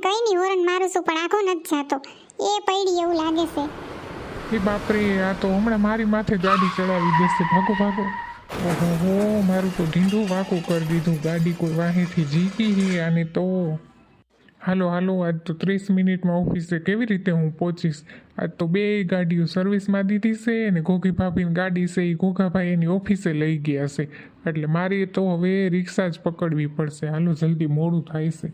કઈ નહીં ઓરન મારું છું પણ આખો નથી જાતો. એ પડી એવું લાગે છે. એ બાપરે, આ તો હમણાં મારી માથે ગાડી ચડાવી દેશે. ભાગો ભાગો. ઓહો મારું તો ઢીંઢું વાકું કરી દીધું. ગાડી કોઈ વાહેથી જીતી હી અને તો. હાલો હાલો, આજ તો ત્રીસ મિનિટમાં ઓફિસે કેવી રીતે હું પહોંચીશ? આજ તો બે ગાડીઓ સર્વિસમાં દીધી છે અને ઘોઘી ભાભીની ગાડી છે એ ઘોઘાભાઈ એની ઓફિસે લઈ ગયા છે. એટલે મારે તો હવે રિક્ષા જ પકડવી પડશે. હાલો, જલ્દી મોડું થાય છે.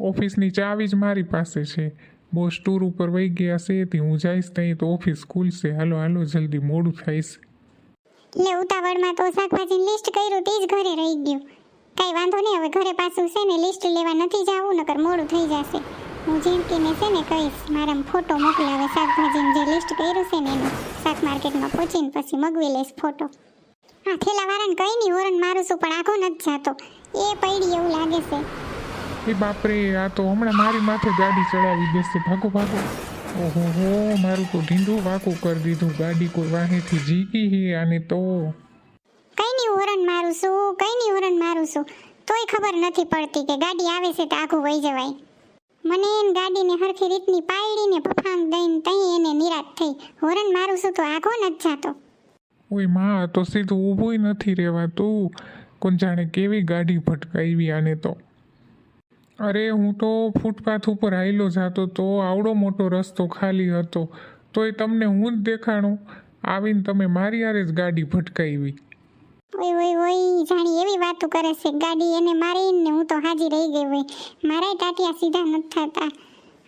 ઓફિસની ચાવી જ મારી પાસે છે. બોસ ટૂર ઉપર વહી ગયા છે તે હું જઈશ ત્યાં તો ઓફિસ ખુલશે. હાલો હાલો, જલ્દી મોડું થઈશ લે, ઉતાવળમાં તો શાકભાજીની લિસ્ટ કર્યું, તે જ ઘરે રહી ગયું. કઈ વાંધો નહીં, હવે ઘરે પાછું છે ને, લિસ્ટ લેવા નથી જવું, નકર મોડું થઈ જશે. હું જેમકીને છે ને કહીશ, મારા ફોટો મોકલાવે, શાકભાજીનું જે લિસ્ટ કર્યું છે ને એનું. શાક માર્કેટમાં પહોંચીને પછી મગવી લઈશ ફોટો. હા, થેલાવાળાને કઈ નહીં હોરન મારું છું પણ આખો નથી જાતો. એ પડી એવું લાગે છે. એ બાપરે આ તો હમણાં મારી માથે ગાડી ચડાવી દેશે. ભાગો ભાગો. ઓહો હો મારું તો ઢીંઢું વાકું કરી દીધું. ગાડી કોઈ વાહેથી જીકી હી અને તો. કઈ નહીં ઓરણ મારું છું કઈ નહીં ઓરણ મારું છું તોય ખબર નથી પડતી કે ગાડી આવે છે તો આખું વહી જવાય. મને એન ગાડીને હરખી રીતની પાયડીને પફાંગ દઈને તઈ એને નિરાશ થઈ. હોરન મારું છું તો આખો નથી જાતો. ઓયમાં તો સીધું ઊભું નથી રહેવાતું. કોણ જાણે કેવી ગાડી ભટકાવી આને તો. અરે હું તો ફૂટપાથ ઉપર હાઈલો જાતો તો આવડો મોટો રસ્તો ખાલી હતો. તોય તમને હું જ દેખાણું? આવીને તમે મારી હારે જ ગાડી ભટકાવી ઓય ઓય ઓય જાણી એવી વાતો કરે છે. ગાડી એને મારીને હું તો હાજી રહી ગઈ હોય. મારાય ટાટિયા સીધા નથી થતા.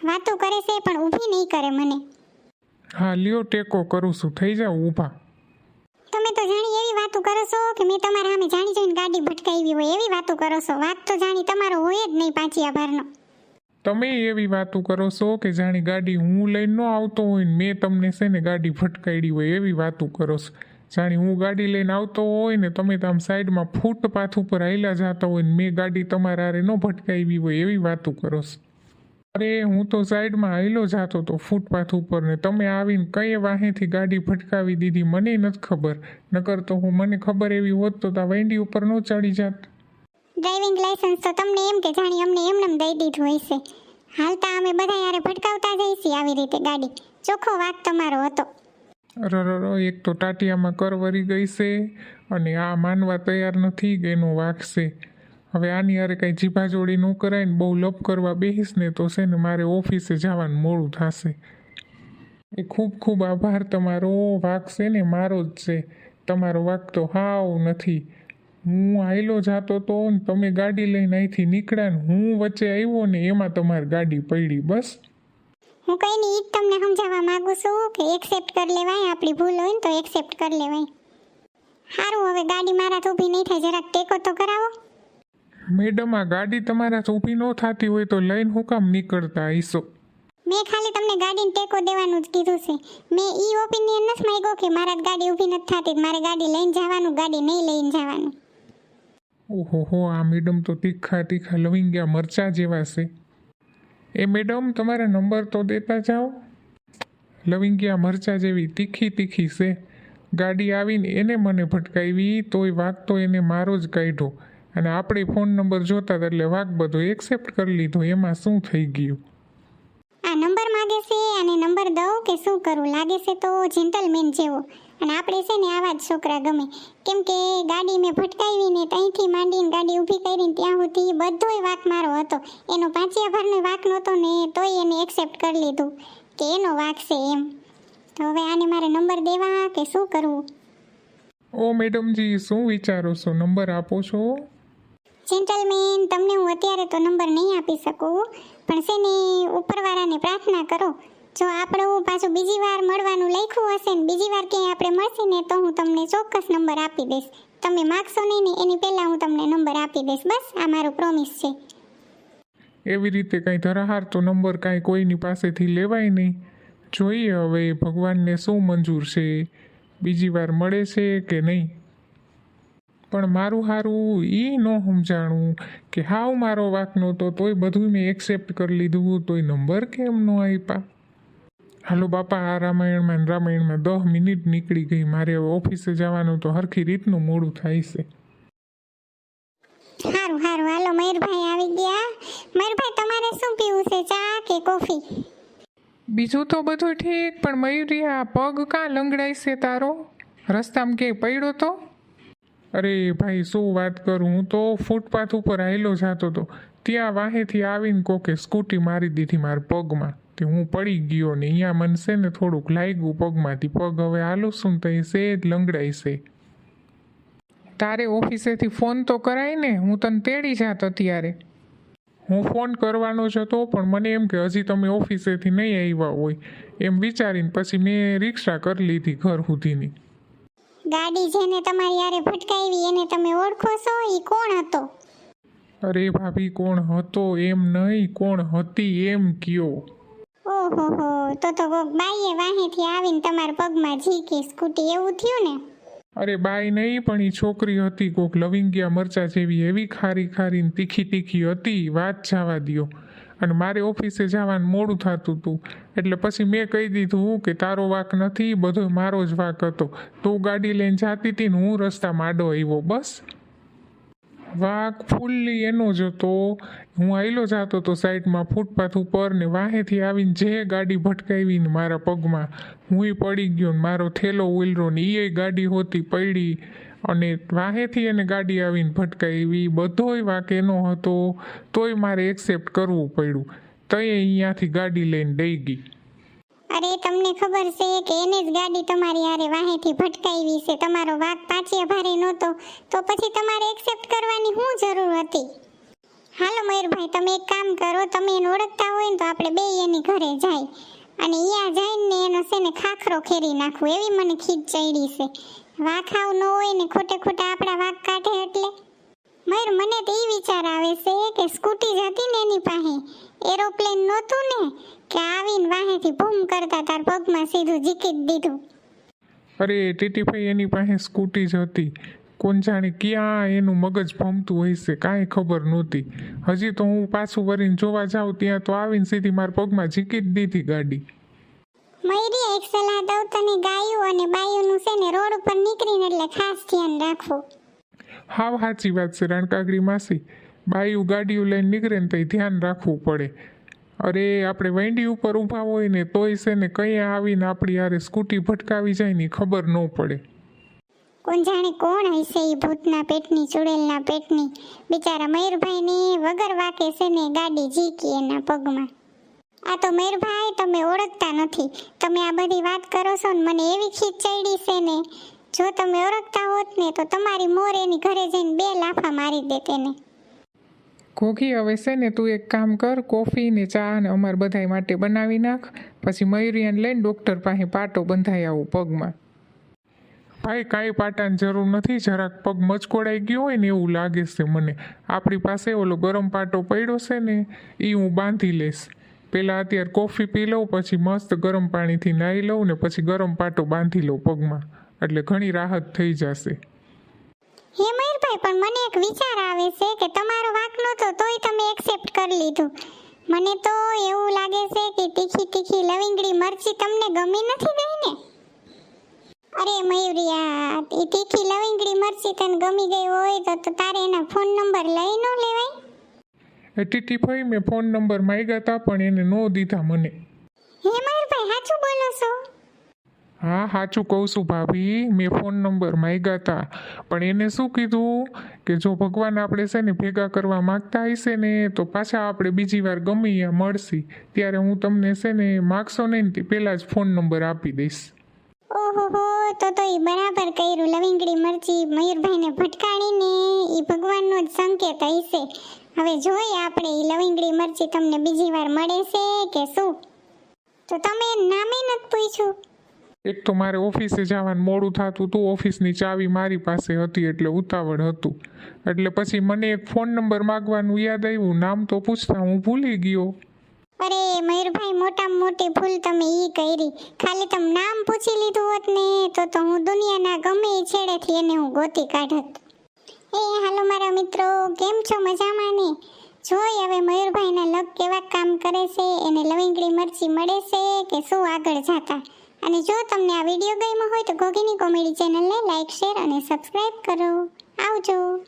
વાતો કરે છે પણ ઊભી નહીં કરે મને. હા લ્યો ટેકો કરું છું. થઈ જાઉં ઊભા તમે તો જાણી એવી વાતો કરો છો કે મેં તમારા સામે જાણી જોઈને ગાડી ભટકાવી હોય એવી વાતો કરો છો? વાત તો જાણી તમારો હોય જ નહીં પાછી આભારનો. તમે એવી વાતો કરો છો કે જાણી ગાડી હું લઈને ન આવતો હોય ને મેં તમને છે ને ગાડી ભટકાડી હોય એવી વાતો કરો છો. જાણી હું ગાડી લઈને આવતો હોય ને તમે તો આમ સાઈડમાં ફૂટપાથ ઉપર હાલ્યા જતા હોય ને મેં ગાડી તમારા હારે ન ભટકાવી હોય એવી વાતો કરો છો. અરે હું તો સાઈડમાં હાલ્યો જાતો તો ફૂટપાથ ઉપર ને તમે આવીને કઈ વાહેથી ગાડી ભટકાવી દીધી મને નથી ખબર. નકર તો હું મને ખબર એવી હોત તો તા વેંડી ઉપર ન ચડી જાત. ડ્રાઇવિંગ લાયસન્સ તો તમને એમ કે જાણી અમને એમનેમ દઈ દીધું હશે. હાલતા અમે બધા યારે ભટકાવતા જઈશી આવી રીતે ગાડી. ચોખ્ખો વાક તમારો હતો. રરર એક તો ટાટિયામાં કર વરી ગઈ છે અને આ માનવા તૈયાર નથી કે એનો વાક છે. હવે આની હારે કાંઈ જીભાજોડી ન કરાય બહુ લપ કરવા બેહીશ ને તો છે ને મારે ઓફિસે જવાનું મોડું થશે. એ ખૂબ ખૂબ આભાર તમારો. વાક છે ને મારો જ છે. તમારો વાક તો હાવ નથી. હું આયલો જાતો તો ને તમે ગાડી લઈને અહીંથી નીકળ્યા ને હું વચ્ચે આવ્યો ને એમાં તમારી ગાડી પડી, બસ. હું કઈ નહીં, ઈ તમને સમજાવવા માંગુ છું કે એક્સેપ્ટ કરી લેવાય, આપણી ભૂલ હોય ને તો એક્સેપ્ટ કરી લેવાય. સારું, હવે ગાડી મારા ઊભી નહીં થાય, જરાક ટેકો તો કરાવો. મેડમ આ ગાડી તમારા ઊભી ન થતી હોય તો લઈને હું કામ નીકળતા આવીશો? મેં ખાલી તમને ગાડીને ટેકો દેવાનું જ કીધું છે. મેં ઈ ઓપિનિયન નથી માંગ્યો કે મારા ગાડી ઊભી નથી થતી મારે ગાડી લઈને જવાનું ગાડી નહીં લઈને જવાનું. ઓહો હો આ મેડમ તો તીખા તીખા લવિંગ્યા મરચા જેવા છે. એ મેડમ તમારા નંબર તો દેતા જાઓ. લવિંગિયા મરચા જેવી તીખી તીખી છે. ગાડી આવીને એને મને ભટકાવી તોય વાગતો એને મારો જ કાઢ્યો. અને આપણે ફોન નંબર જોતા હતા એટલે વાઘ બધો એક્સેપ્ટ કરી લીધો. એમાં શું થઈ ગયું? આ નંબર માંગે છે અને નંબર દઉં કે શું કરું? લાગે છે તો જેન્ટલમેન જેવો. અને આપણે છે ને આવા જ છોકરા ગમે. કેમ કે ગાડી મેં ભટકાવીને ત્યાંથી માંડીને ગાડી ઊભી કરીને ત્યાં સુધી બધોય વાક મારો હતો. એનો પાંચિયા ભરનો વાક નહોતો ને તોય એને એક્સેપ્ટ કરી લીધું. કે એનો વાક છે એમ. તો હવે આને મારે નંબર દેવા કે શું કરવું? ઓ મેડમજી શું વિચારો છો? નંબર આપો છો? જેન્ટલમેન તમને હું અત્યારે તો નંબર નહીં આપી શકું, પણ છે ને, ઉપરવાળાને પ્રાર્થના કરો. જો આપણું પાછું બીજી વાર મળવાનું લખ્યું હશે ને, બીજી વાર ક્યાંય આપણે મળશે ને, તો હું તમને ચોક્કસ નંબર આપી દઈશ. તમે માગશો નહીં ને, એની પહેલાં હું તમને નંબર આપી દઈશ. બસ, આ મારું પ્રોમિસ છે. એવી રીતે કાંઈ ધરાહાર તો નંબર કાંઈ કોઈની પાસેથી લેવાય નહીં. જોઈએ હવે ભગવાનને શું મંજૂર છે, બીજી વાર મળે છે કે નહીં. પણ મારું સારું એ ન સમજાણું કે હાવ મારો વાક નહોતો તોય બધું મેં એક્સેપ્ટ કરી લીધું તોય નંબર કેમ ન આપ્યા હાલો બાપા આ રામાયણમાં રામાયણમાં દસ મિનિટ નીકળી ગઈ મારે ઓફિસે જવાનું તો હરખી રીતનું મોડું થાય છે. હારું હારું હાલો મયુરભાઈ આવી ગયા. મયુરભાઈ તમારે શું પીવું છે ચા કે કોફી? બીજું તો બધું ઠીક પણ મયુરી આ પગ કાં લંગડાય છે તારો? રસ્તામાં કે પડ્યો તો? અરે ભાઈ, શું વાત કરું? હું તો ફૂટપાથ ઉપર આવેલો જતો હતો ત્યાં વાહેથી આવીને કોકે સ્કૂટી મારી દીધી મારા પગમાં. તે હું પડી ગયો ને અહીંયા મને છે ને થોડુંક લાગ્યું પગમાંથી. પગ હવે હાલું શું તો એ સેજ લંગડાઈ છે. તારે ઓફિસેથી ફોન તો કરાય ને? હું તને તેડી જાત અત્યારે. હું ફોન કરવાનો જ હતો, પણ મને એમ કે હજી તમે ઓફિસેથી નહીં આવ્યા હોય. એમ વિચારીને પછી મેં રિક્ષા કરી લીધી ઘર સુધીની. ગાડી જેને તમારી યારે ફટકાવી એને તમે ઓળખો છો? એ કોણ હતો? અરે ભાભી કોણ હતો એમ નહીં કોણ હતી એમ કયો? ઓહો હો તો તો કોક બાઈએ વાહેથી આવીને તમારા પગમાં ઝીકી સ્કૂટી એવું થયું ને? અરે બાઈ નહીં પણ એ છોકરી હતી કોક લવિંગિયા મરચા જેવી એવી ખારી ખારી ને તીખી તીખી હતી વાત જવા દ્યો. અને મારે ઓફિસે જવાનું મોડું થતું હતું એટલે પછી મેં કહી દીધું કે તારો વાક નથી બધો મારો જ વાક હતો. તું ગાડી લઈને જાતી હતી ને હું રસ્તા માડો આવ્યો, બસ. વાઘ ફૂલ્લી એનો જ હતો. હું આયલો જતો હતો સાઈડમાં ફૂટપાથ ઉપર ને વાહેથી આવીને જે ગાડી ભટકાવી ને મારા પગમાં હુંય પડી ગયો ને મારો થેલો ઉલરો ને એ ગાડી હોતી પડી અને વાહેથી એને ગાડી આવીને ભટકાવી બધોય વાંક એનો હતો, તોય મારે એક્સેપ્ટ કરવું પડ્યું. તોય અહીંયાથી ગાડી લઈને દઈ ગઈ. અરે, તમને ખબર છે કે એને જ ગાડી તમારી હારે વાહેથી ભટકાવી છે. તમારો વાક પાછી ભારે નહોતો, તો પછી તમારે એક્સેપ્ટ કરવાની શું જરૂર હતી? હાલો મયુરભાઈ, તમે એક કામ કરો, તમે એને ઓળખતા હોય ને તો આપણે બે એની ઘરે જાય. અને અહીંયા જઈને એનો છે ખાખરો ખેરી નાખવું એવી મને ખીજ ચડી છે. વાક આવ ન હોય ને ખોટે ખોટા આપણા વાક કાઢે એટલે? મયુર, મને તો એ વિચાર આવે છે કે સ્કૂટી જ હતી ને એની પાસે. એરોપ્લેન નહોતું ને, કે આવીને વાહેથી બૂમ કરતા તાર પગમાં સીધું જીકી દીધું. અરે, ટીટીભાઈ એની પાસે સ્કૂટી જ હતી. કોણ જાણે ક્યાં એનું મગજ ભમતું હોય છે, કાંઈ ખબર નહોતી. હજી તો હું પાછું વળીને જોવા જાઉં ત્યાં તો આવીને સીધી મારા પગમાં ઝીકી દીધી ગાડી. મયુરી એક સલાહ દઉં તને ગાયું અને બાયુનું છે ને રોડ ઉપર નીકળીને એટલે ખાસ ધ્યાન રાખવું. હાવ સાચી વાત છે રણકાગડી માસી. બાયું ગાડીઓ લઈને નીકળે ને તો ધ્યાન રાખવું પડે. અરે આપણે વેંડી ઉપર ઊભા હોય ને તોય છે ને કયા આવીને આપણી યારે સ્કૂટી ભટકાવી જાય ને ખબર ન પડે. કોણ જાણે કોણ હશે એ ભૂતના પેટની ચુડેલના પેટની. બિચારા મયુરભાઈની વગર વાકે છે ને ગાડી ઝીકી એના પગમાં. આ તો મેરભાઈ, તમે ઓળખતા નથી. તમે આ બધી વાત કરો છો ને મને એવી ખીચ ચડી છે ને. જો તમે ઓળખતા હોત ને તો તમારી મોર એની ઘરે જઈને બે લાફા મારી દે તેને. ઘોઘી હવે છે ને તું એક કામ કર, કોફી ને ચા ને અમાર બધાય માટે બનાવી નાખ. પછી મયુરિયાને લઈને ડૉક્ટર પાસે પાટો બંધાઈ આવું પગમાં. ભાઈ, કાંઈ પાટાની જરૂર નથી. જરાક પગ મચકોડાઈ ગયો હોય ને એવું લાગે છે મને. આપણી પાસે ઓલો ગરમ પાટો પડ્યો છે ને એ હું બાંધી લઈશ. પહેલાં અત્યારે કોફી પી લઉં, પછી મસ્ત ગરમ પાણીથી નાહી લઉં ને પછી ગરમ પાટો બાંધી લઉં પગમાં. એટલે ઘણી રાહત થઈ જશે. હે મયુરભાઈ પણ મને એક વિચાર આવે છે કે તમારો વાક નહોતો, તોય તમે એક્સેપ્ટ કરી લીધું. મને તો એવું લાગે છે કે તીખી તીખી લવિંગડી મરચી તમને ગમી નથી ગઈ ને? અરે મયુરિયા એ તીખી લવિંગડી મરચી તને ગમી ગઈ હોય તો તારે એના ફોન નંબર લઈ ન લેવાય. એ ટીટી મેં ફોન નંબર માંગ્યા હતા પણ એને ન દીધા મને. હે મયુરભાઈ સાચું બોલો છો? હા સાચું કહું છું ભાભી મેં ફોન નંબર માંગ્યા હતા પણ એને શું કીધું? કે જો ભગવાન આપણે છે ને ભેગા કરવા માગતા હશે ને તો પાછા આપણે બીજી વાર ગમે ત્યાં મળશી. ત્યારે હું તમને છે ને માગશો નહીં તે પહેલાં જ ફોન નંબર આપી દઈશ. ઓહો હો તો તો એ બરાબર કર્યું. લવિંગડી મરચી મયુરભાઈને ભટકાડીને એ ભગવાનનો જ સંકેત હશે. હવે જોઈએ આપણે ઈ લવિંગડી મરચી તમને બીજી વાર મળે છે કે શું? તો તમે નામે નથી પૂછ્યું. એક તો મારે ઓફિસે જવાનું મોડું થતું હતું ઓફિસની ચાવી મારી પાસે હતી એટલે ઉતાવળ હતું. એટલે પછી મને એક ફોન નંબર માગવાનું યાદ આવ્યું નામ તો પૂછતા હું ભૂલી ગયો. અરે મયુરભાઈ મોટામાં મોટી ભૂલ તમે ઈ કરી. ખાલી તમે નામ પૂછી લીધું હોત ને તો તો હું દુનિયાના ગમે એ છેડેથી એને હું ગોતી કાઢત. એ, હાલો મારા મિત્રો, કેમ છો? મજામાં ને? જોઈ હવે મયુરભાઈના લગ કેવા કામ કરે છે, એને લવિંગડી મરચી મળે છે કે શું આગળ જાતા? અને જો તમને આ વીડિયો ગમ્યો હોય તો ગોગીની કોમેડી ચેનલને લાઈક, શેર અને સબસ્ક્રાઇબ કરો. આવજો.